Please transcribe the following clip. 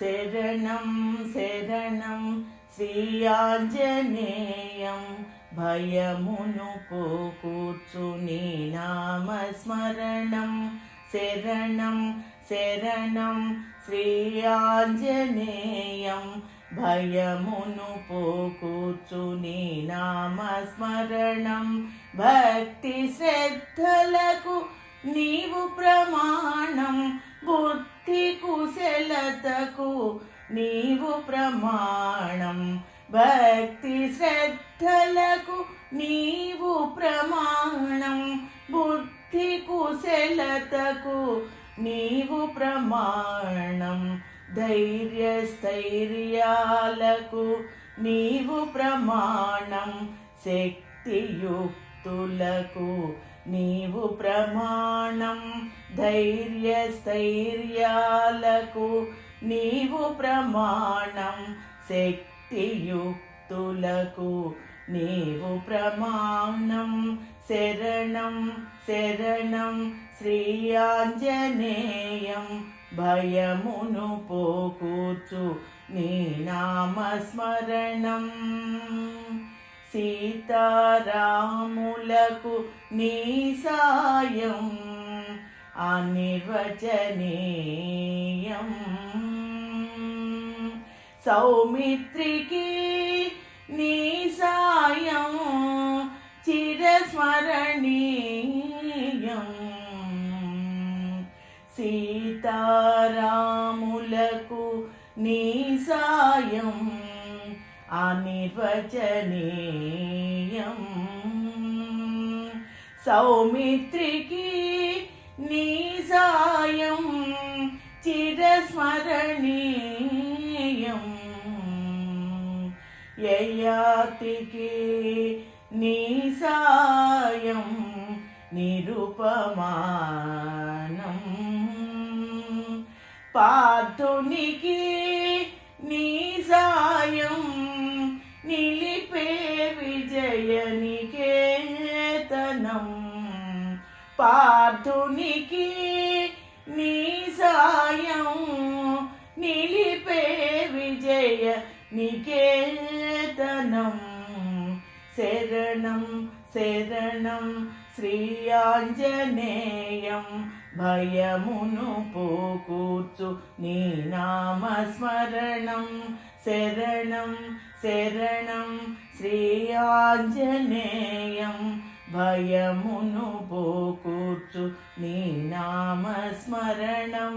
శరణం శరణం శ్రీయాంజనేయం భయమును పోకూర్చు నీ నామస్మరణం. శరణం శరణం శ్రీయాంజనేయం భయమును పోకూర్చు నీ నామస్మరణం. భక్తి శ్రద్ధలకు నీవు ప్రమాణం. బుద్ధి భక్తి కుశలతకు నీవు ప్రమాణం. భక్తి శ్రద్ధలకు నీవు ప్రమాణం. బుద్ధి కుశలతకు నీవు ప్రమాణం. ధైర్య స్థైర్యాలకు నీవు ప్రమాణం. శక్తియుక్తులకు నీవు ప్రమాణం ధైర్య స్థైర్యాలకు నీవు ప్రమాణం శక్తియుక్తులకు నీవు ప్రమాణం శరణం శరణం శ్రీ ఆంజనేయం భయమును పోకూర్చు నీ నామస్మరణం. సీతారాములకు నీ సాయం అనిర్వచనీయం. సౌమిత్రికి నీ సాయం చిరస్మరణీయం. సీతారాములకు నీ సాయం అనిర్వచనీయం. సౌమిత్రికి నీ సాయం చిరస్మరణీయం. యయాతికి నీ సాయం నిరుపమానం. పాతునికి నీ పార్థునికి నీ సాయం నిలిపే విజయ నికేతనం. శరణం శరణం శ్రీయాంజనేయం భయమును పోకూర్చు నీ నామస్మరణం. శరణం శరణం శ్రీయాంజనేయం భయమును పోకూర్చు నీ నామస్మరణం.